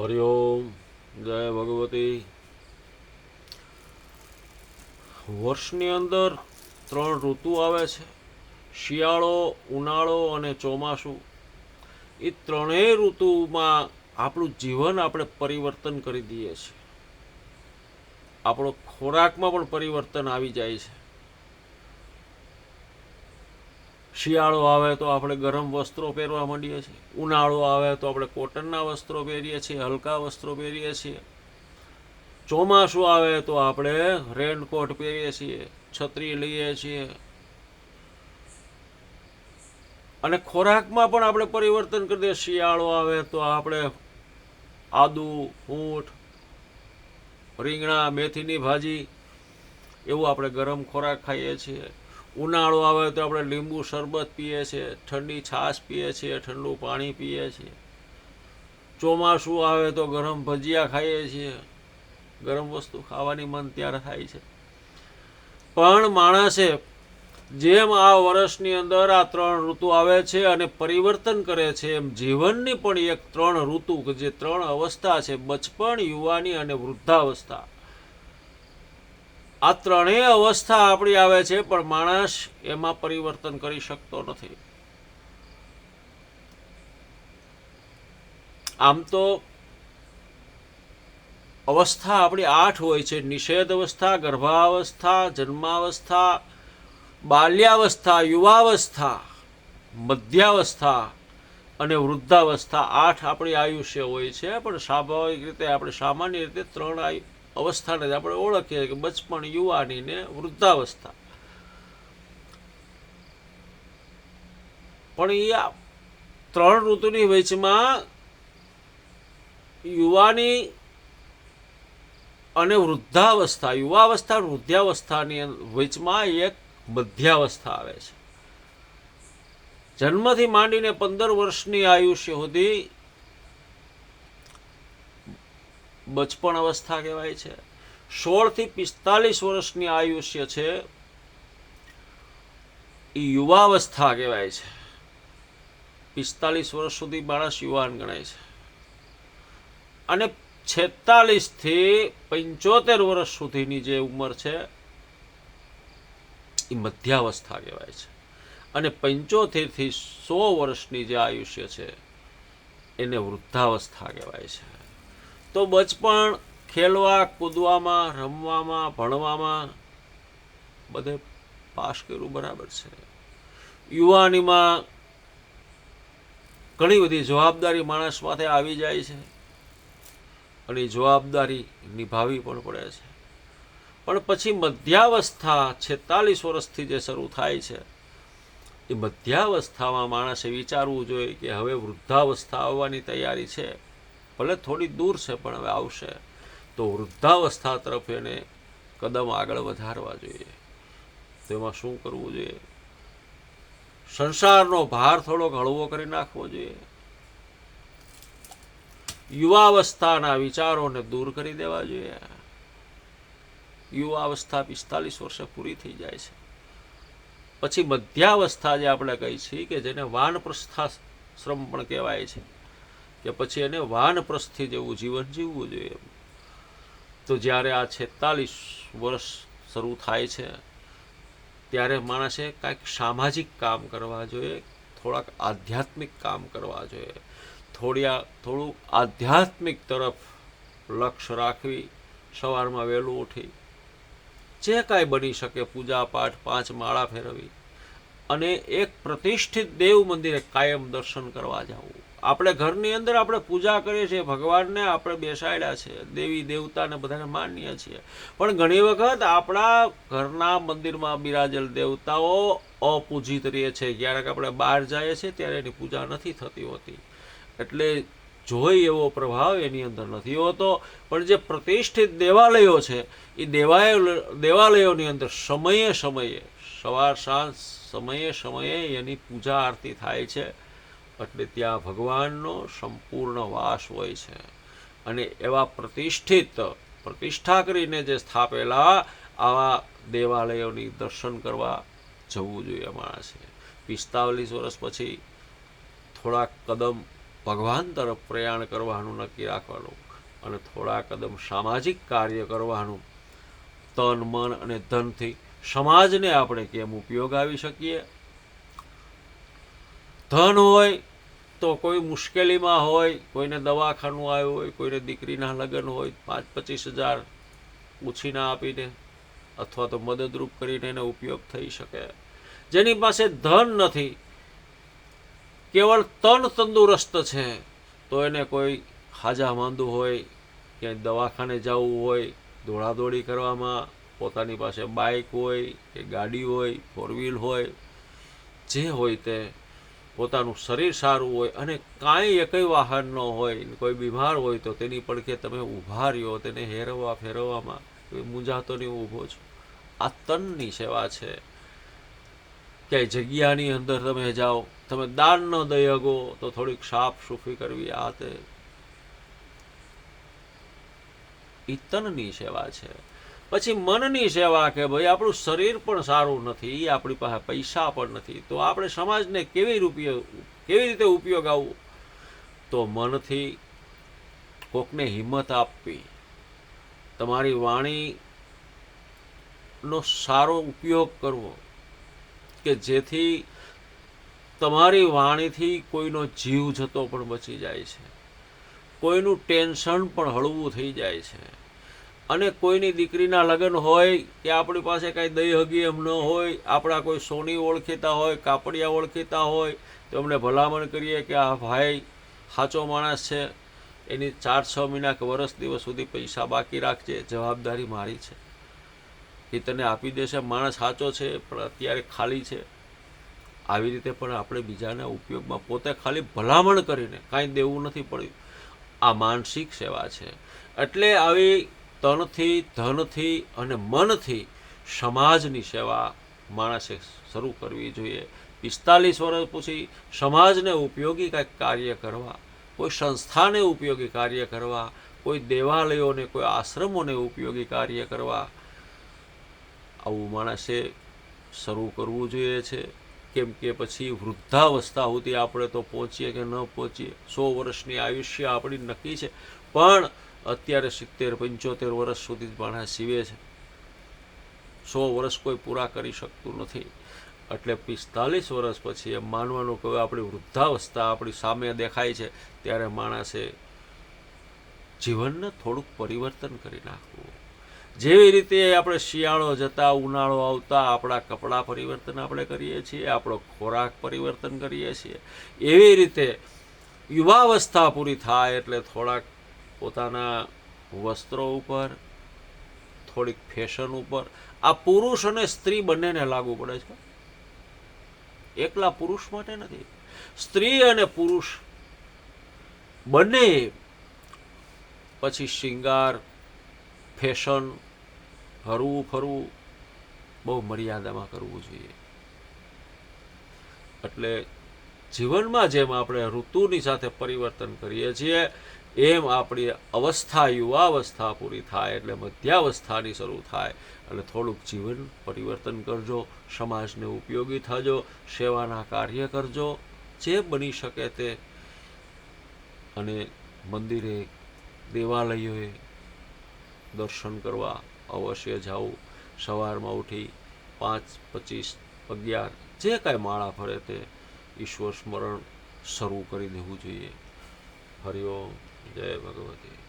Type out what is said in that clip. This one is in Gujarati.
હરિઓમ જય ભગવતી. વર્ષની અંદર ત્રણ ઋતુ આવે છે. શિયાળો, ઉનાળો અને ચોમાસું. એ ત્રણેય ઋતુમાં આપણું જીવન આપણે પરિવર્તન કરી દઈએ છીએ. આપણો ખોરાકમાં પણ પરિવર્તન આવી જાય છે. શિયાળો આવે તો આપણે ગરમ વસ્ત્રો પહેરવા માંડીએ છીએ. ઉનાળો આવે તો આપણે કોટનના વસ્ત્રો પહેરીએ છીએ, હલકા વસ્ત્રો પહેરીએ છીએ. ચોમાસું આવે તો આપણે રેનકોટ પહેરીએ છીએ, છત્રી લઈએ છીએ. અને ખોરાકમાં પણ આપણે પરિવર્તન કરી દઈએ. શિયાળો આવે તો આપણે આદુ, ઊંટ, રીંગણા, મેથીની ભાજી, એવું આપણે ગરમ ખોરાક ખાઈએ છીએ. ઉનાળો આવે તો આપણે લીંબુ શરબત પીએ છીએ, ઠંડી છાશ પીએ છીએ, ઠંડુ પાણી પીએ છીએ. ચોમાસું આવે તો ગરમ ભજીયા ખાઈએ છીએ. ગરમ વસ્તુ ખાવાની મન ત્યારે થાય છે. પણ માણસે જેમ આ વર્ષની અંદર આ ત્રણ ઋતુ આવે છે અને પરિવર્તન કરે છે, એમ જીવનની પણ એક ત્રણ ઋતુ કે જે ત્રણ અવસ્થા છે, બચપણ, યુવાની અને વૃદ્ધાવસ્થા. આ ત્રણેય અવસ્થા આપણી આવે છે, પણ માણસ એમાં પરિવર્તન કરી શકતો નથી. આમ તો અવસ્થા આપણી આઠ હોય છે. નિષેધ અવસ્થા, ગર્ભાવસ્થા, જન્માવસ્થા, બાલ્યાવસ્થા, યુવાવસ્થા, મધ્યાવસ્થા અને વૃદ્ધાવસ્થા આઠ આપણી આયુષ્ય હોય છે, પણ સ્વાભાવિક રીતે આપણે સામાન્ય રીતે ત્રણ આયુ અવસ્થાને આપણે ઓળખીએ કે બચપણ યુવાની ને વૃદ્ધાવસ્થા. પણ એ ત્રણ ઋતુની વચમાં યુવાની અને વૃદ્ધાવસ્થા, યુવાવસ્થા વૃદ્ધાવસ્થાની વચમાં એક મધ્યાવસ્થા આવે છે. જન્મથી માંડીને પંદર વર્ષની આયુષ્ય સુધી બચપણ અવસ્થા કહેવાય છે. સોળથી પિસ્તાલીસ વર્ષની આયુષ્ય છે. એ યુવાવસ્થા કહેવાય છે. પિસ્તાલીસ વર્ષ સુધી માણસ યુવાન ગણાય છે. અને છેતાલીસથી પંચોતેર વર્ષ સુધીની જે ઉંમર છે, એ મધ્યાવસ્થા કહેવાય છે. અને પંચોતેરથી સો વર્ષની જે આયુષ્ય છે, એને વૃદ્ધાવસ્થા કહેવાય છે. તો બચપણ ખેલવા, કૂદવામાં, રમવામાં, ભણવામાં બધે પાસ કર્યું બરાબર છે. યુવાનીમાં ઘણી બધી જવાબદારી માણસ માથે આવી જાય છે અને જવાબદારી નિભાવવી પણ પડે છે. પણ પછી મધ્યાવસ્થા છેતાલીસ વર્ષથી જે શરૂ થાય છે, એ મધ્યાવસ્થામાં માણસે વિચારવું જોઈએ કે હવે વૃદ્ધાવસ્થા આવવાની તૈયારી છે. ભલે થોડી દૂર છે, પણ હવે આવશે. તો વૃદ્ધાવસ્થા તરફ એને કદમ આગળ વધારવા જોઈએ. તો એમાં શું કરવું જોઈએ? સંસારનો ભાર થોડોક હળવો કરી નાખવો જોઈએ. યુવાવસ્થાના વિચારોને દૂર કરી દેવા જોઈએ. યુવાવસ્થા પિસ્તાલીસ વર્ષે પૂરી થઈ જાય છે. પછી મધ્યાવસ્થા જે આપણે કહી છીએ કે જેને વાનપ્રસ્થાશ્રમ પણ કહેવાય છે. કે પછી એને વાનપ્રસ્થથી જેવું જીવન જીવવું જોઈએ તો જ્યારે આ છેતાલીસ વર્ષ શરૂ થાય છે, ત્યારે માણસે કાંઈક સામાજિક કામ કરવા જોઈએ, થોડાક આધ્યાત્મિક કામ કરવા જોઈએ. થોડ્યા થોડુંક આધ્યાત્મિક તરફ લક્ષ્ય રાખવી, સવારમાં વહેલું ઉઠી. જે કાંઈ બની શકે, પૂજા પાઠ, પાંચ માળા ફેરવી. અને એક પ્રતિષ્ઠિત દેવ મંદિરે કાયમ દર્શન કરવા જવું. આપણે ઘરની અંદર આપણે પૂજા કરીએ છીએ, ભગવાનને આપણે બેસાડ્યા છે, દેવી, દેવતાને બધાને માનીએ છીએ. પણ ઘણી વખત આપણા ઘરના મંદિરમાં બિરાજેલ દેવતાઓ અપૂજિત રહે છે. ક્યારેક આપણે બહાર જઈએ છીએ ત્યારે એની પૂજા નથી થતી હોતી. એટલે જોઈ એવો પ્રભાવ એની અંદર નથી હોતો. પણ જે પ્રતિષ્ઠિત દેવાલયો છે એ દેવાલયો દેવાલયોની અંદર સમયે સમયે, સવાર સાંજ સમયે સમયે એની પૂજા આરતી થાય છે. એટલે ત્યાં ભગવાનનો સંપૂર્ણ વાસ હોય છે. અને એવા પ્રતિષ્ઠિત, પ્રતિષ્ઠા કરીને જે સ્થાપેલા આવા દેવાલયોની દર્શન કરવા જવું જોઈએ માણસે. પિસ્તાલીસ વર્ષ પછી થોડાક કદમ ભગવાન તરફ પ્રયાણ કરવાનું નક્કી રાખવાનું અને થોડા કદમ સામાજિક કાર્ય કરવાનું. તન, મન અને ધનથી સમાજને આપણે કેમ ઉપયોગ આવી શકીએ? ધન હોય તો કોઈ મુશ્કેલીમાં હોય, કોઈને દવાખાનું આવ્યું હોય, કોઈને દીકરીના લગ્ન હોય, પાંચ પચીસ હજાર ઉછીના આપીને અથવા તો મદદરૂપ કરીને એનો ઉપયોગ થઈ શકે. જેની પાસે ધન નથી, કેવળ તન તંદુરસ્ત છે, તો એને કોઈ હાજા માંદું હોય, ક્યાંય દવાખાને જવું હોય, દોડાદોડી કરવામાં, પોતાની પાસે બાઇક હોય કે ગાડી હોય, ફોર વ્હીલ હોય, જે હોય તે પોતાનું શરીર સારું હોય અને કાંઈ એકય વાહન ન હોય, કોઈ બીમાર હોય તો તેની પડખે તમે ઊભા રહ્યો, તેને હેરવવા ફેરવવામાં મૂંઝાતો નહીં ઊભો છો. આ તનની સેવા છે. ક્યાંય જગ્યાની અંદર તમે જાઓ, તમે દાન ન દઈ તો થોડીક સાફ સુફી કરવી આ તે. ઈ તનની સેવા છે. પછી મનની સેવા કે ભાઈ, આપણું શરીર પણ સારું નથી આપણી પાસે પૈસા પણ નથી. તો આપણે સમાજને કેવી રૂપિયો, કેવી રીતે ઉપયોગ આવવો? તો મનથી કોકને હિંમત આપવી. તમારી વાણીનો સારો ઉપયોગ કરવો. કે જેથી તમારી વાણીથી કોઈનો જીવ જતો પણ બચી જાય છે. કોઈનું ટેન્શન પણ હળવું થઈ જાય છે. અને કોઈની દીકરીના લગ્ન હોય કે આપણી પાસે કાંઈ દઈ હગી એમ ન હોય, આપણા કોઈ સોની ઓળખીતા હોય, કાપડિયા ઓળખીતા હોય, તો એમને ભલામણ કરીએ કે આ ભાઈ સાચો માણસ છે, એની ચાર છ મહિના કે વર્ષ દિવસ સુધી પૈસા બાકી રાખજે, જવાબદારી મારી છે. એ તને આપી દેશે, માણસ સાચો છે, પણ અત્યારે ખાલી છે. આવી રીતે પણ આપણે બીજાના ઉપયોગમાં પોતે ખાલી ભલામણ કરીને કાંઈ દેવું નથી પડ્યું. આ માનસિક સેવા છે. એટલે આવી તનથી, ધનથી અને મનથી સમાજની સેવા માણસે શરૂ કરવી જોઈએ. પિસ્તાલીસ વર્ષ પછી સમાજને ઉપયોગી કંઈક કાર્ય કરવા, કોઈ સંસ્થાને ઉપયોગી કાર્ય કરવા, કોઈ દેવાલયોને, કોઈ આશ્રમોને ઉપયોગી કાર્ય કરવા, આવું માણસે શરૂ કરવું જોઈએ છે. કેમ કે પછી વૃદ્ધાવસ્થા સુધી આપણે તો પહોંચીએ કે ન પહોંચીએ, સો વર્ષની આયુષ્ય આપણી નક્કી છે. પણ અત્યારે સિત્તેર, પંચોતેર વર્ષ સુધી માણસ જીવે છે. સો વર્ષ કોઈ પૂરા કરી શકતું નથી. એટલે પિસ્તાલીસ વર્ષ પછી એમ માનવાનું કે આપણી વૃદ્ધાવસ્થા આપણી સામે દેખાય છે, ત્યારે માણસે જીવનને થોડુંક પરિવર્તન કરી નાખવું. જેવી રીતે આપણે શિયાળો જતા, ઉનાળો આવતા, આપણા કપડાં પરિવર્તન આપણે કરીએ છીએ, આપણો ખોરાક પરિવર્તન કરીએ છીએ. એવી રીતે યુવાવસ્થા પૂરી થાય એટલે થોડાક પોતાના વસ્ત્રો ઉપર, થોડીક ફેશન ઉપર. આ પુરુષ અને સ્ત્રી બંનેને લાગુ પડે છે. એકલા પુરુષ માટે નથી. સ્ત્રી અને પુરુષ બંને પછી શિંગાર ફેશન હરવું ફરવું બહુ મર્યાદામાં કરવું જોઈએ. એટલે જીવનમાં જેમ આપણે ઋતુની સાથે પરિવર્તન કરીએ છીએ એમ આપણી અવસ્થા, યુવાવસ્થા પૂરી થાય એટલે મધ્યાવસ્થાની શરૂ થાય. એટલે થોડુંક જીવન પરિવર્તન કરજો, સમાજને ઉપયોગી થજો, સેવાના કાર્ય કરજો, જે બની શકે તે. અને મંદિરે, દેવાલયોએ દર્શન કરવા અવશ્ય જાવું સવારમાં ઉઠી પાંચ, પચીસ, અગિયાર, જે કાંઈ માળા ફરે તે ઈશ્વર સ્મરણ શરૂ કરી દેવું જોઈએ. હરિઓમ જય ભગવતી